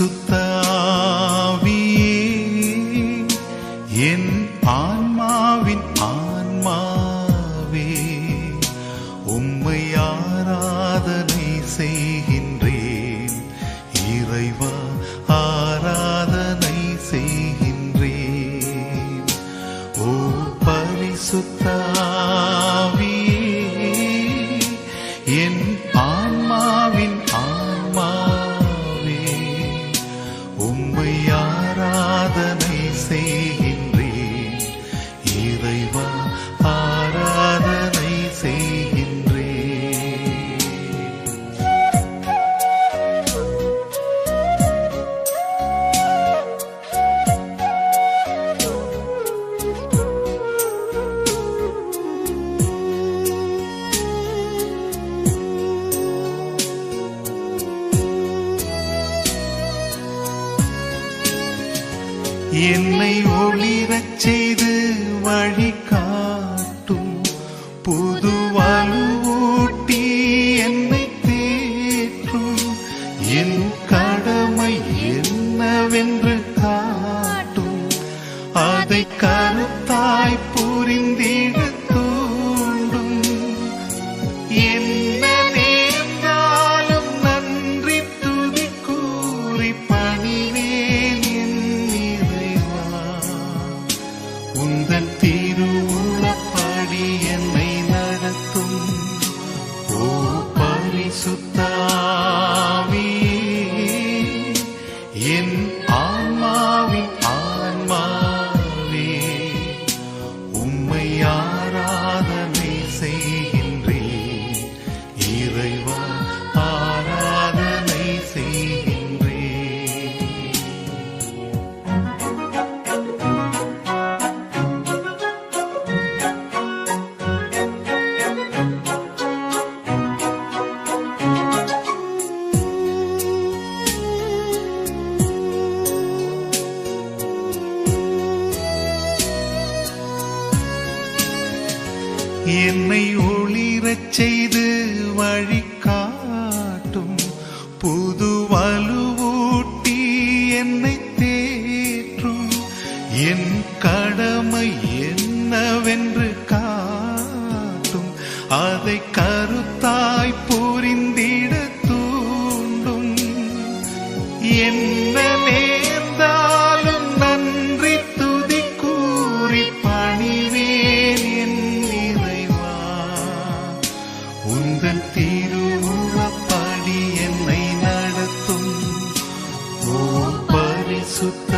பரிசுத்தாவியே என் ஆன்மாவின் ஆன்மாவே உம்மை ஆராதனை செய்கின்றேன். இறைவா ஆராதனை செய்கின்றேன். ஓ பரிசுத்தாவியே என்னை ஒளிரச் செய்து வழி காட்டும் புது வலுவூட்டி என்னை தேற்றும். என் கடமை என்னவென்று காட்டும். அதை கருத்தாய் புரிந்திட பரிசுத்தாவியே என்னை ஒளிரச் செய்து வழிகாட்டும். புது வலுவூட்டி என்னை தேற்றும். என் கடமை என்னவென்று காட்டும். அதை கருத்தாய் புரிந்திட தூண்டும். என்ன பரிசுத்தாவியே